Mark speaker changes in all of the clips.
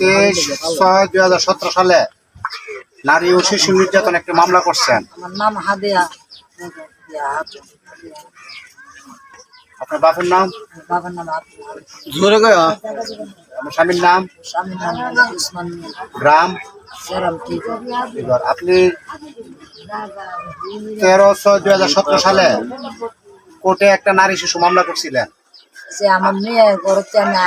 Speaker 1: তেইশ ছয় দুই হাজার সতেরো সালে নারী ও শিশু নির্যাতন একটি মামলা করছেন।
Speaker 2: আমার নাম হাদিয়া।
Speaker 1: আপনার বাপের নাম?
Speaker 2: বাবার নাম
Speaker 1: জোরে গয়া আপনার স্বামীর নাম?
Speaker 2: স্বামীর নাম উসমান
Speaker 1: গ্রাম? এবার আপনি তেরো ছয় দুই হাজার সতেরো সালে কোর্টে একটা নারী শিশু মামলা করছিলেন।
Speaker 2: সে আমার মেয়ে ঘরতে আমি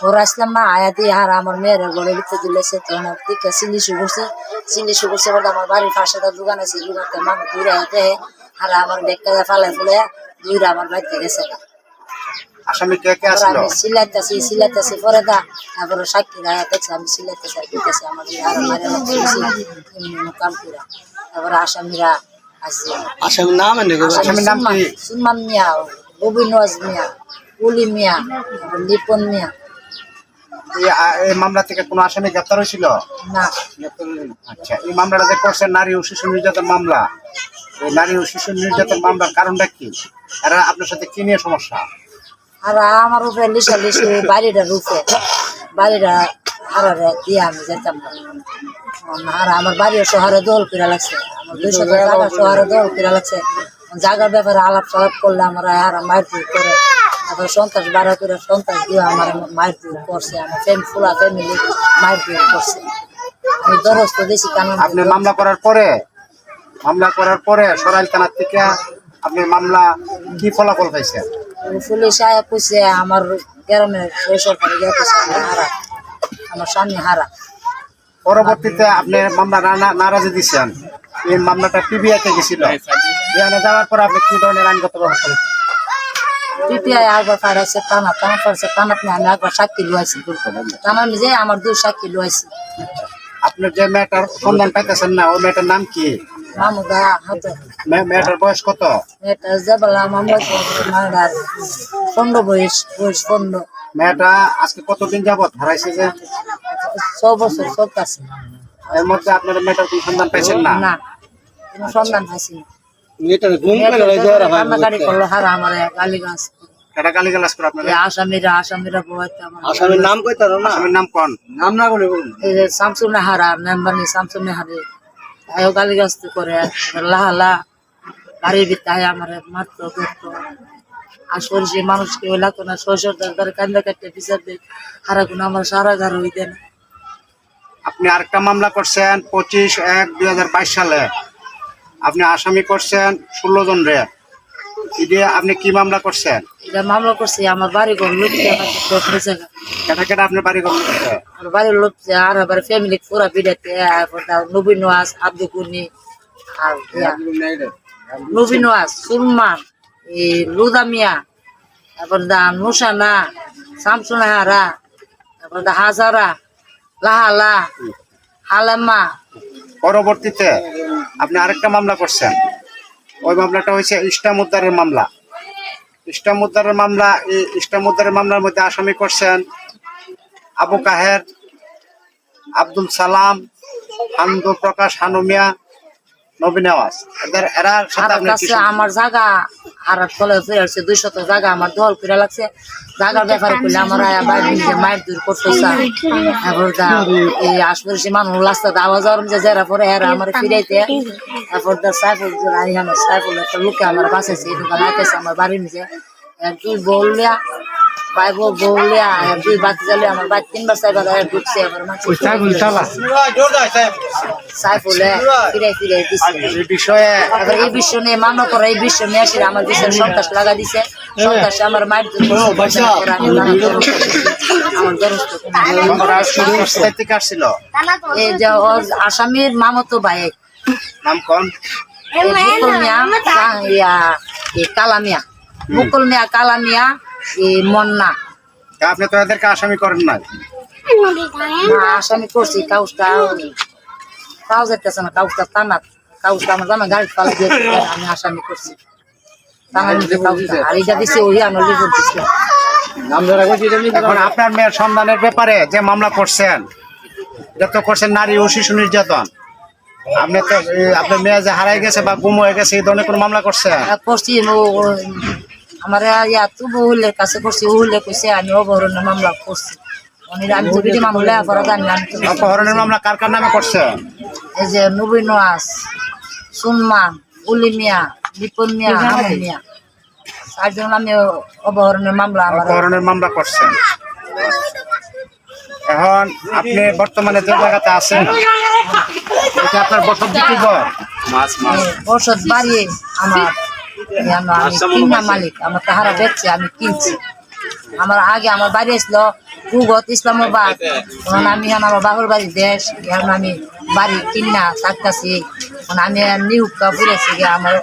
Speaker 2: ঘর আসলাম না আয়া দিয়ে আর আমার মেয়ের ঘরে লিখতে দিলেছে তখন দিকে সিলি শু করছে করছে বলতে আমার বাড়ির পাশে একটা দোকান আছে দোকানতে মানুষ দূরে হাতে আর আমার ব্যাগটা ফালে ফুলে দূরে আমার বাড়িতে গেছে।
Speaker 1: আসামি কে কে আসলো?
Speaker 2: আমি সিলাইতেছি সিলাইতেছি পরে দা তারপরে সাক্ষী রায় দেখছি আমি সিলাইতেছি আর দিতেছি আমার দিয়ে আর মারে কাম করে তারপরে আসামিরা আছে
Speaker 3: আসামির নাম এনে
Speaker 1: নাম
Speaker 2: সুলমান মিয়া ববি নওয়াজ মিয়া। উলি মিয়া লিপন মিয়া।
Speaker 1: এই মামলা থেকে কোনো আসামি গ্রেপ্তার হয়েছিল?
Speaker 2: না।
Speaker 1: আচ্ছা এই মামলাটা যে করছেন নারী ও শিশু নির্যাতন মামলা এই নারী ও শিশু নির্যাতন মামলার কারণটা কি? এরা আপনার সাথে কি নিয়ে সমস্যা?
Speaker 2: আর আমার উপরে লিসা লিসি বাড়িটা রুফে বাড়িটা হারারে দিয়ে আমি যেতাম আর আমার বাড়িও শহরে দোল কিরা লাগছে। আমার দুইশো জায়গা শহরে দোল কিরা লাগছে। জায়গার ব্যাপারে আলাপ সালাপ করলে আমার আর মারপিট করে তারপরে সন্ত্রাস বারো করে সন্ত্রাস দিয়ে আমার মারপিট করছে আমার ফ্যামিলি ফুলা ফ্যামিলি মারপিট করছে। আমি দরস্ত দিয়েছি কারণ
Speaker 1: আপনি মামলা করার পরে মামলা করার পরে সরাইল থানার থেকে আপনি মামলা কি ফলাফল পাইছেন?
Speaker 2: পুলিশ আয়া কইছে আমার গ্রামের বেসরকারি গেছে হারা। আমার স্বামী হারা।
Speaker 1: পরবর্তীতে আপনি মামলা নারাজি দিচ্ছেন এই মামলাটা পিবিআইতে গেছিল। এখানে যাওয়ার পর আপনি কি ধরনের আইনগত ব্যবস্থা?
Speaker 2: পিপিআই একবার পাঠাইছে টানা টানা পাঠাইছে টানা আমি একবার সাক্ষী লুয়াইছি টানা নিজে আমার দুই সাক্ষী লুয়াইছি
Speaker 1: আপনার যে মেয়েটার সন্ধান পাইতেছেন না ওই মেয়েটার নাম কি? মেয়েটার বয়স কত?
Speaker 2: আমরা পনেরো বয়স বয়স পনেরো।
Speaker 1: মেয়েটা আজকে কতদিন যাবত হারাইছে যে?
Speaker 2: ছ বছর চলতেছে।
Speaker 1: এর মধ্যে আপনার মেয়েটার কোনো সন্ধান পাইছেন না?
Speaker 2: না কোনো সন্ধান পাইছি না।
Speaker 3: মেয়েটার ঘুম জ্বর হয়।
Speaker 2: কান্নাকাটি করল হারা আমার গালিগাছ
Speaker 1: এটা গালি করে
Speaker 2: আসামিরা আসামিরা বয়াতে আমার
Speaker 3: আসামির নাম কই তার না?
Speaker 1: আসামির নাম কোন?
Speaker 3: নাম না বলে বলুন।
Speaker 2: এই যে শামসুল নেহারা মেম্বানি শামসুল নেহারে তাইও গালি গাছতে করে। লাহালা বাড়ির ভিতরে আমার মারতো ধরতো। আর সরিষে মানুষকে ওই লাগতো না দরকার কান্দা কাটতে বিচার দেয়। হারা কোনো আমার সারা ঘর হইতে না।
Speaker 1: আপনি আরেকটা মামলা করছেন পঁচিশ এক দুই হাজার বাইশ সালে। আপনি আসামি করছেন ষোলো জন রে আপনি কি মামলা করছেন?
Speaker 2: এটা মামলা করছি আমার বাড়ি ঘর
Speaker 1: কেটা কেটা আপনার বাড়ি
Speaker 2: আমার বাড়ির আর আবার ফ্যামিলি পুরা বিড়াতে নবীন ওয়াজ আব্দুল কুনি আর সুলমান এই তারপর দা নুসানা শামসুনাহারা তারপর দা হাজারা লাহালা হালাম্মা
Speaker 1: পরবর্তীতে আপনি আরেকটা মামলা করছেন। ওই মামলাটা হয়েছে ইস্টাম উদ্দারের মামলা। ইস্টাম উদ্দারের মামলা, এই ইস্টাম উদ্ধারের মামলার মধ্যে আসামি করছেন আবু কাহের, আব্দুল সালাম হান্দু প্রকাশ হানুমিয়া নবীন আওয়াজ এদের এরার সাথে
Speaker 2: আর
Speaker 1: আপনার কি
Speaker 2: কাছে
Speaker 1: সম্পর্ক?
Speaker 2: আমার জায়গা হারার তলে ফিরে আসছে দুই শত জায়গা আমার দল ফিরে লাগছে জায়গার ব্যাপারে করলে আমার আয়া বাইরে নিজে মায়ের দূর করতে তারপর এই আশপাশে মানুষ রাস্তা আওয়াজ আর যে যারা পরে এরা আমার ফিরাইতে। তারপর দা সাইফুল আইহানো সাইফুল একটা লোকে আমার বাসাইছে আমার বাড়ির নিচে। দুই বাতি জ্বালিয়ে আমার বাড়ি তিনবার সাইবার ঢুকছে আমার মাছ সাইফুলে ফিরে ফিরে দিচ্ছে
Speaker 1: এই বিষয়ে
Speaker 2: এবার এই বিশ্ব নিয়ে মান্য করে এই বিশ্ব নিয়ে আসলে আমার সন্ত্রাস লাগা দিছে। সন্ত্রাস মায়ের আসামির মামতো ভাই।
Speaker 1: নাম কোন?
Speaker 2: কালামিয়া মুকুল মিয়া কালামিয়া মন্না
Speaker 1: আপনি তো এদেরকে আসামি করেন না
Speaker 2: না আসামি করছি কাউসটা কাউ যাইতেছে না কাউসটা টানা কাউসটা আমার জানা গাড়ি পালা দিয়ে আমি আসামি করছি। আর দিছে ওই লিখে
Speaker 1: এখন আপনার মেয়ের সন্ধানের ব্যাপারে যে মামলা করছেন এটা তো করছেন নারী ও শিশু নির্যাতন। আপনি তো আপনার মেয়ে যে হারাই গেছে বা গুম হয়ে গেছে এই ধরনের কোনো মামলা করছেন?
Speaker 2: করছি ও- ও আমার ইয়া তবু উল্লের কাছে করছি উল্লে কইছে আমি অপহরণের মামলা করছি। আমি মামলা
Speaker 1: অপহরণের কার কার নামে করছেন
Speaker 2: এই যে নবীন নওয়াজ সুনমান উলি মিয়া মিয়া হামু মিয়া। চারজন আমি অপহরণের মামলা
Speaker 1: অপহরণের মামলা করছেন এখন আপনি বর্তমানে যে জায়গাতে আছেন এটা আপনার বসত
Speaker 2: বসত বাড়ি আমার। আমি কিনা মালিক? আমার তাহারা বেচছে আমি কিনছি। আমার আগে আমার বাড়ি আসলো কুগত ইসলামাবাদ তখন আমি এখন আমার বাহুর বাড়ি দেশ এখন আমি বাড়ি কিনা থাকতেছি এখন আমি নিউকা ঘুরেছি গিয়ে আমার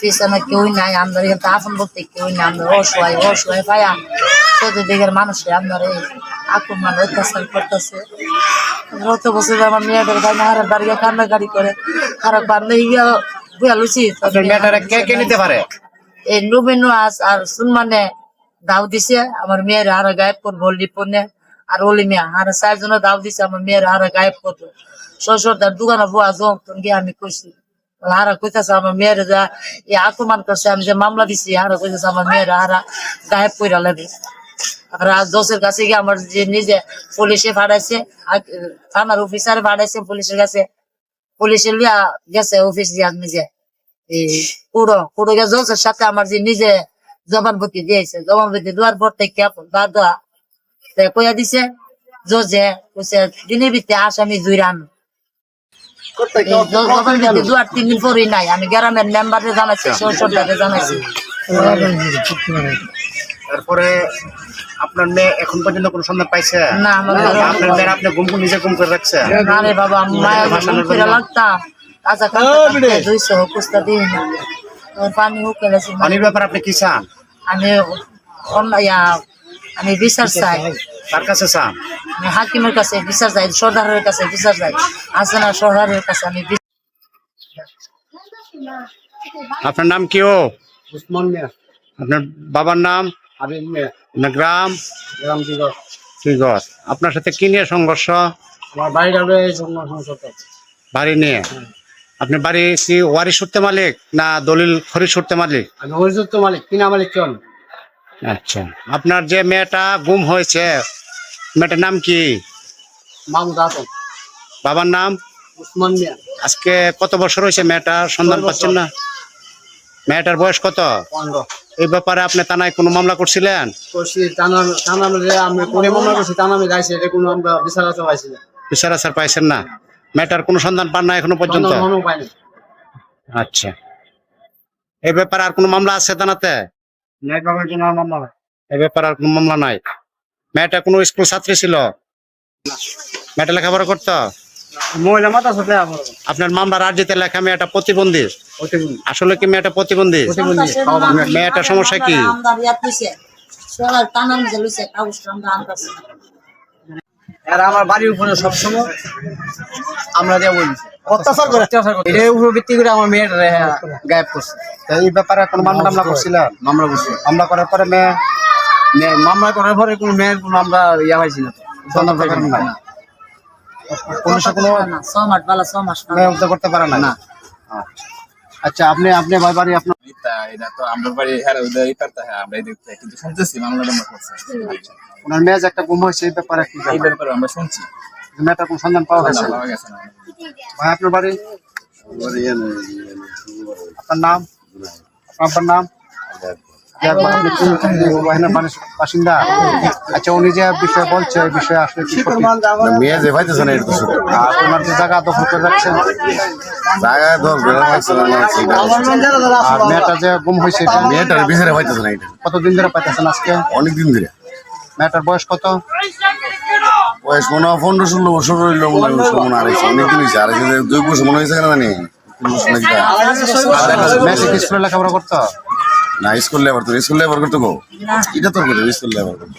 Speaker 2: পিছনে কেউ নাই আমাদের এখানে আপন বলতে কেউ নাই আমাদের অসহায় অসহায় পায়া চতুর্দিকের মানুষে আপনার এই আক্রমণ অত্যাচার করতেছে। গত বছর আমার মেয়েদের ভাই না হারের বাড়ি কান্নাকাটি করে। খারাপ বান্ধব ইয়া বুয়া লুচি
Speaker 1: আপনার মেয়েটারে কে কে নিতে পারে?
Speaker 2: এই নবীন নওয়াজ আর সুনমানে দাও দিছে আমার মেয়ের গায়েব আর মিয়া চারজনে দাও দিছে আমার মেয়ের গায়েব করব। শ্বশুর তার দোকানে বুয়া জম তুমি আমি কইছি। হারা কইতাছে আমার মেয়ের যা এই আক্রমণ করছে আমি যে মামলা দিছি হারা কইতাছে আমার মেয়ের হারা গায়েব কইরা লাগে আর আজ দোষের কাছে গিয়ে আমার যে নিজে পুলিশে ফাড়াইছে থানার অফিসারে ফাড়াইছে পুলিশের কাছে। পুলিশে লিয়া গেছে অফিস দিয়া নিজে। এই পুরো পুরো গিয়ে জোসের সাথে আমার যে নিজে জবানবন্দি দিয়েছে। জবানবন্দি দেওয়ার পর থেকে বার দেওয়া তে কইয়া দিছে জোজে কইছে দিনের ভিতরে আসামি দুই রান জবানবন্দি দেওয়ার তিন দিন পরই নাই। আমি গ্রামের মেম্বারে জানাইছি শ্বশুরদারে জানাইছি।
Speaker 1: তারপরে আপনার মেয়ে এখন পর্যন্ত কোনো সন্ধান পাইছে?
Speaker 2: না আমার
Speaker 1: আপনার মেয়ের আপনি গুম গুম নিজে গুম করে রাখছে?
Speaker 2: না রে বাবা মায়ের কাঁচা দুইশো কুস্তা দিই পানি উকেলেছি
Speaker 1: পানির ব্যাপার আপনি কি চান?
Speaker 2: আমি অন্য আমি বিচার চাই।
Speaker 1: তার কাছে চান?
Speaker 2: আমি হাকিমের কাছে বিচার চাই সর্দারের কাছে বিচার চাই। আছে না সর্দারের কাছে আমি
Speaker 1: আপনার নাম কি ও?
Speaker 3: উসমান মিয়া।
Speaker 1: আপনার বাবার নাম?
Speaker 3: মিয়া
Speaker 1: আপনার গ্রাম
Speaker 3: গ্রাম দিগর।
Speaker 1: শ্রীগড় আপনার সাথে কি নিয়ে সংঘর্ষ?
Speaker 3: আমার বাড়িটা
Speaker 1: বাড়ি নিয়ে? আপনি বাড়ি কি ওয়ারি সূত্রে মালিক না দলিল খরি সূত্রে মালিক?
Speaker 3: আমি হরিযুক্ত মালিক কিনা মালিক চল
Speaker 1: আচ্ছা। আপনার যে মেয়েটা গুম হয়েছে মেয়েটার নাম কি?
Speaker 3: মামুদ আতম
Speaker 1: বাবার নাম?
Speaker 3: উসমান মিয়া।
Speaker 1: আজকে কত বছর হয়েছে মেয়েটা সন্ধান পাচ্ছেন না? মেয়েটার বয়স কত?
Speaker 3: পনেরো।
Speaker 1: এই ব্যাপারে আপনি থানায় কোনো মামলা করছিলেন?
Speaker 3: করছি টানার টানার আমি করে মামলা করছি টানামে যাইছে এটা কোনো আমরা বিচার আছে পাইছি না।
Speaker 1: বিচার আচার পাইছেন না? মেয়েটার কোনো সন্ধান পান না এখনও পর্যন্ত? আচ্ছা। এই ব্যাপারে আর কোনো মামলা আছে থানাতে? এই ব্যাপারে আর কোনো মামলা নাই? মেয়েটা কোনো স্কুল ছাত্রী ছিল? মেয়েটা লেখাপড়া করতো?
Speaker 3: মহিলা মাথা সাথে
Speaker 1: আপনার লেখা মেয়েটা প্রতিবন্ধী? আসলে কি মেয়েটা প্রতিবন্ধী?
Speaker 3: প্রতিবন্ধী।
Speaker 1: মে- মেয়েটার সমস্যা কি?
Speaker 2: আমরা
Speaker 3: আর আমার বাড়ির উপরে সবসময় আমরা যে বলি অত্যাচার করে। অত্যাচার করে। এর উপর ভিত্তি করে আমার মেয়ের গায়েব করছে।
Speaker 1: তা এই ব্যাপারে কোনো মামলা টামলা করছিলেন
Speaker 3: মামলা করছে।
Speaker 1: মামলা করার পরে মেয়ে
Speaker 3: মামলা করার পরে কোনো মেয়ের কোনো আমরা ইয়া পাইছি না
Speaker 1: সন্ধান কোনো করতে পারে না? আচ্ছা। আচ্ছা আপনি আপনি বাড়ি আপনার
Speaker 4: এটা তো আমরা বাড়ি হ্যাঁ পারতে হ্যাঁ আমরা দেখতে কিন্তু শুনতেছি মামলাটা আমরা করছে।
Speaker 1: ওনার যে একটা গুম হয়েছে এই ব্যাপারে কি
Speaker 4: এই ব্যাপারে আমরা শুনছি।
Speaker 1: কোনো সন্ধান পাওয়া গেছে?
Speaker 4: পাওয়া গেছে না।
Speaker 1: ভাই আপনার বাড়ি? আপনার নাম? আপনার নাম? ওখানে মানুষ- বাসিন্দা। আচ্ছা উনি যে বিষয়ে বলছে বিষয়ে আসলে কি?
Speaker 5: মেয়ে যে পাইতেছে না এটা তো
Speaker 1: আর ওনার যে জায়গা দখল করে রাখছেন
Speaker 5: লাগছে এটা।
Speaker 1: আর মেয়েটা যে গুম হয়েছে
Speaker 5: মেয়েটার বিচারে পাইতেছে না এটা।
Speaker 1: কতদিন ধরে পাইতেছেন আজকে?
Speaker 5: অনেকদিন ধরে।
Speaker 1: মেয়েটার বয়স কত?
Speaker 5: বয়স মনে হয় পনেরো ষোলো বছর রইল মনে হয় ষোলো মনে আড়াইছে অনেকদিন হয়েছে আড়াইছে যে দুই বছর মনে হয়েছে কেন জানি
Speaker 1: কি স্কুলে লেখাপড়া করতো?
Speaker 5: না স্কুল লেবার তো স্কুল লেবার করতে গো? এটা তো স্কুল লেবার করতে।